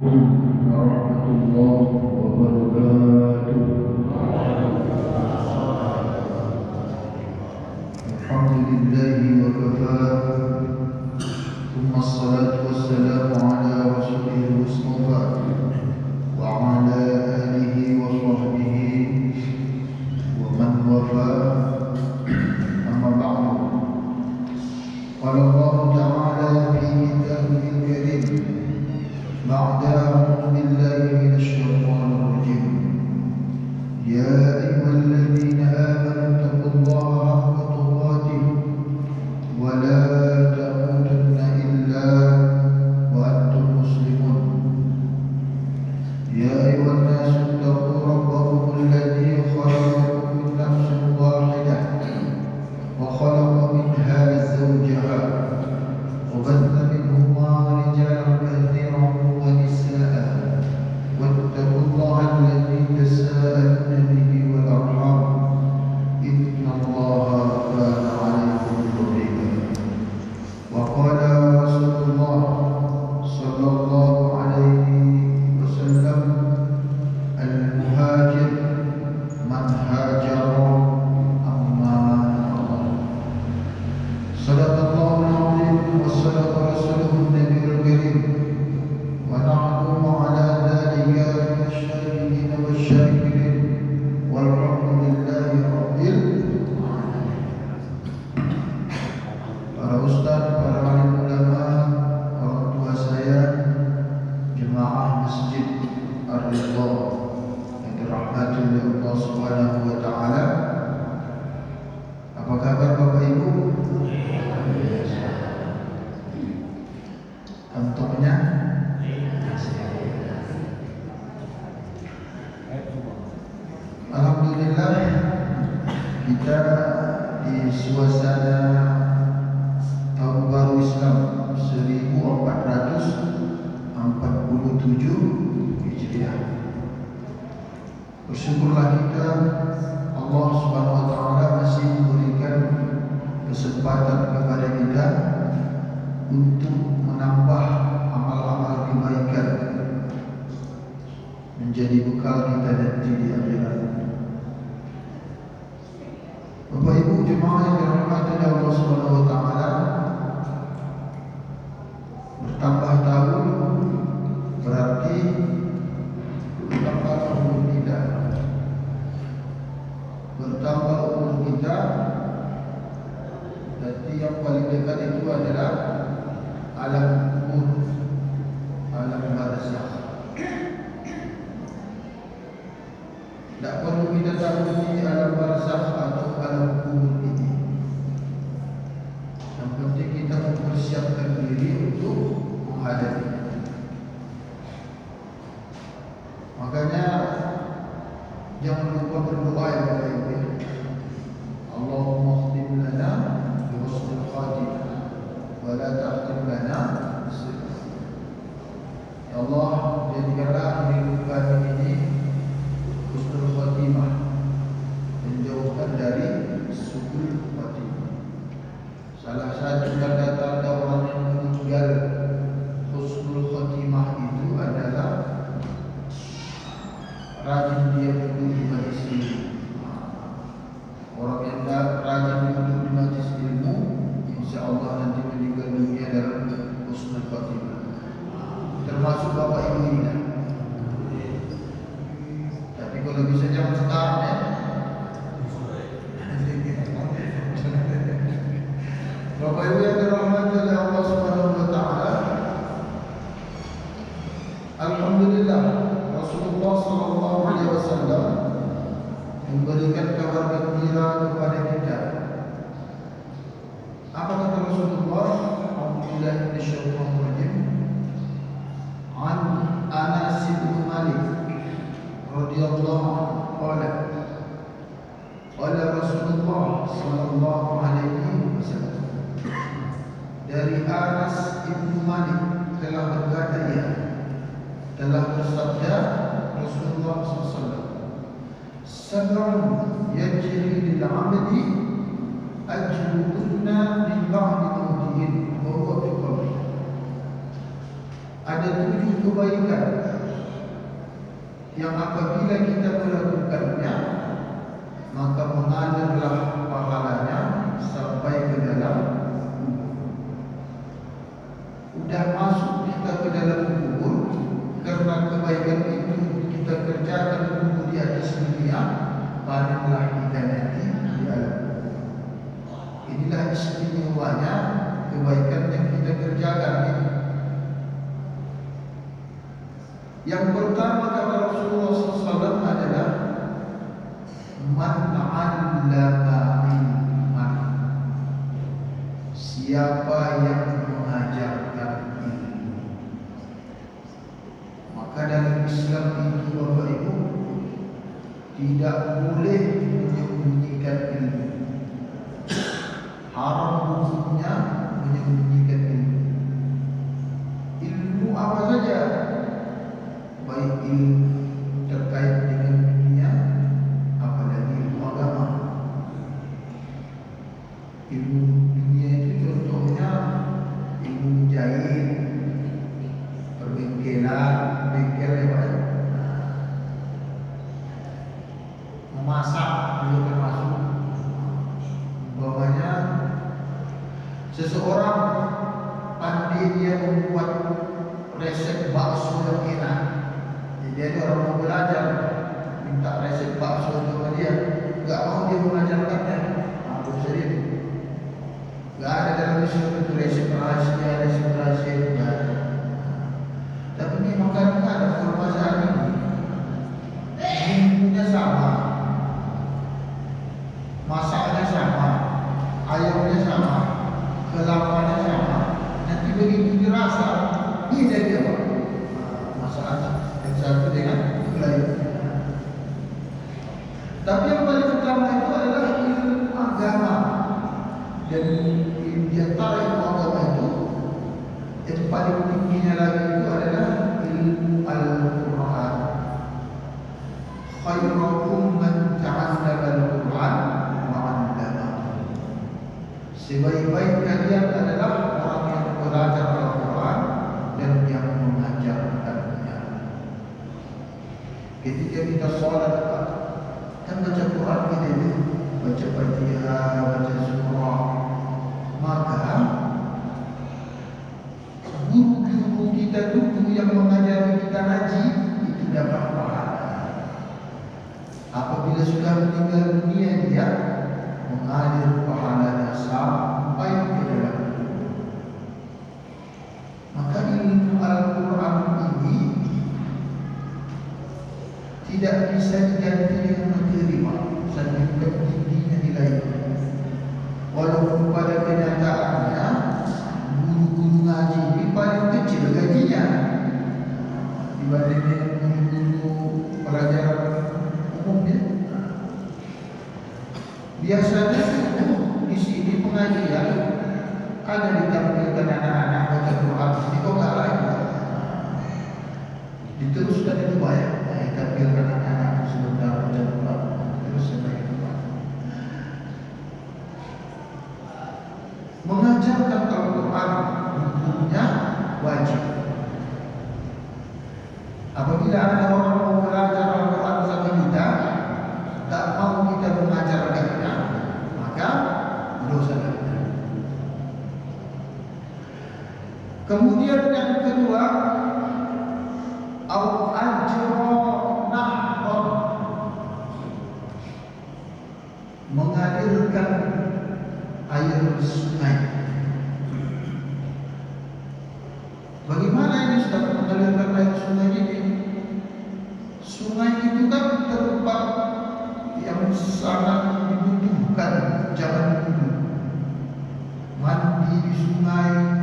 ورحمة الله وبركاته الحمد لله وكفى ثم الصلاة والسلام على رسوله المصطفى وعلى آله وصحبه ومن وفى Hijriah. Bersyukurlah kita Allah Subhanahu wa taala masih memberikan kesempatan kepada kita untuk menambah amal-amal kebaikan menjadi bekal kita nanti di akhirat. Bapak Ibu jemaah yang dirahmati Allah Subhanahu wa taala bertambah tahun berarti bertambah umur kita. Bertambah umur kita Berarti dekat itu adalah alam kubur, alam barzakh. Tak perlu kita tahu ini alam barzakh atau alam kubur ini. Yang penting kita mempersiapkan diri untuk menghadapi. Makanya jangan lupa berdoa ya Bapak Ibu. Ya Allah, jadikanlah hidup kami ini husnul khatimah menjauhkan dari suul khatimah. Salah satu tanda-tanda بالله من الشيطان الرجيم عن أنس بن مالك رضي الله عنه قال قال رسول الله صلى الله عليه وسلم dari Anas ibnu Malik telah berkata ia telah bersabda Rasulullah SAW Sab'un yajri lil 'amali ajruhunna min ba'di mawtihin qabri ada tujuh kebaikan yang apabila kita melakukannya maka mengalirlah pahalanya sampai ke dalam sudah masuk kita ke dalam kubur karena kebaikan itu kita kerjakan kubur di atas dunia panenlah kita nanti di alam inilah istimewanya kebaikan kita kerjakan ini. Yang pertama kata Rasulullah SAW adalah Man allama ilman. Siapa yang mengajarkan ilmu Maka dalam Islam itu Bapak Ibu Tidak boleh menyembunyikan ilmu. Haram hukumnya menyembunyikan ilmu Ilmu apa saja baik ilmu terkait dengan dunia apalagi ilmu agama ilmu dunia itu contohnya ilmu menjahit perbengkelan bengkel ya pak memasak juga termasuk umpamanya seseorang pandai dia membuat resep bakso yang enak dia ni orang mau belajar minta resep bakso itu sama dia enggak mau dia mengajarkannya apa usah dia ada dalam Islam itu resep rahasia resep rahasia itu enggak ada tapi ini makan ada permasalahan ini bumbunya sama. Masaknya sama. Ayamnya sama. Kelapanya sama. Nanti begitu dirasa ini jadi apa? Masalahnya satu dengan lain. Tapi yang paling utama itu adalah ilmu agama. Dan di antara ilmu agama itu yang paling tingginya lagi itu adalah ilmu Al-Quran. Khairukum man ta'allama Al-Quran wa 'allamahu. Sebaik-baik kalian adalah orang yang belajar Al-Quran dan yang mengajarkan ketika kita sholat kan baca Quran ini baca Fatihah, baca surah maka guru-guru kita dulu yang mengajari kita ngaji itu dapat pahala apabila sudah meninggal dunia dia mengalir pahalanya sampai ke dalam maka ilmu Al-Quran ini tidak bisa diganti dengan materi saking biasanya di sini pengajian ada ditampilkan anak-anak baca Quran kok nggak lain diteruskan itu banyak tampilkan anak-anak sebentar baca Quran terus sampai depan mengajarkan Al-Quran hukumnya wajib. Apabila ada orang kemudian yang kedua au ajra nahron mengalirkan air sungai. Bagaimana ini sudah mengalirkan air sungai ini? Sungai itu kan tempat yang sangat dibutuhkan zaman dulu mandi di sungai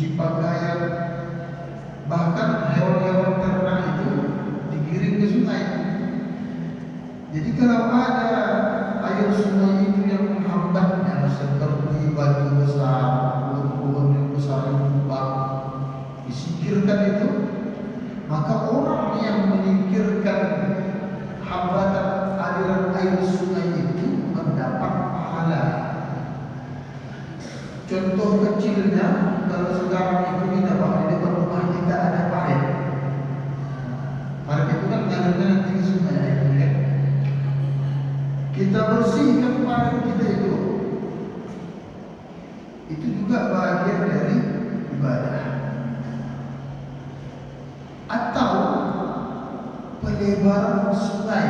mencuci pakaian bahkan hewan-hewan ternak itu digiring ke sungai. Jadi kalau ada air sungai itu yang menghambatnya seperti batu besar, pohon-pohon yang besar yang tumbang, disingkirkan itu, maka orang yang menyingkirkan hambatan aliran air sungai itu mendapat pahala. Contoh kecilnya kalau sekarang itu kita bangun di rumah kita ada parit. Parit itu kan tanamnya nanti sungai ya, itu ya. Kita bersihkan parit kita itu. Itu juga bagian dari ibadah. Atau pelebaran sungai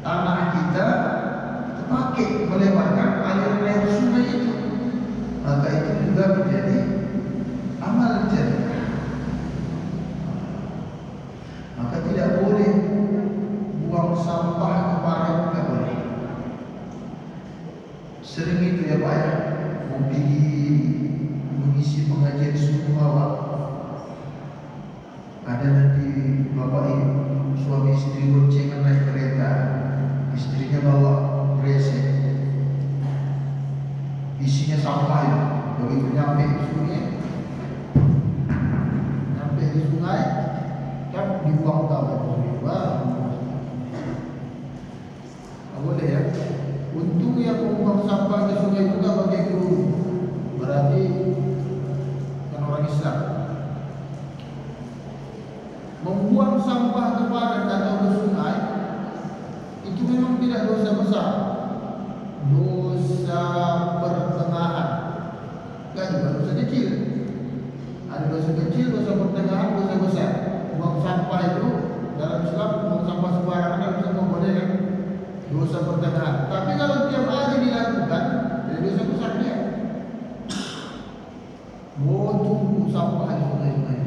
tanah kita kita pakai melebarkan aliran air sungai itu maka itu juga menjadi amal jariah maka tidak boleh buang sampah ke parit tidak boleh. Sering itu ya Pak ya boleh ya. Untung yang membuang sampah ke sungai tak pakai kru berarti kan orang Islam. Membuang sampah ke parit atau ke sungai itu memang tidak dosa besar. Dosa pertengahan kan juga dosa kecil ada dosa kecil, dosa pertengahan, dosa besar buang sampah itu dalam Islam buang sampah sembarangan dalam Islam boleh kan dosa pertengahan tapi kalau tiap hari dilakukan jadi dosa besar dia. Oh, tunggu sampah di sungai-sungai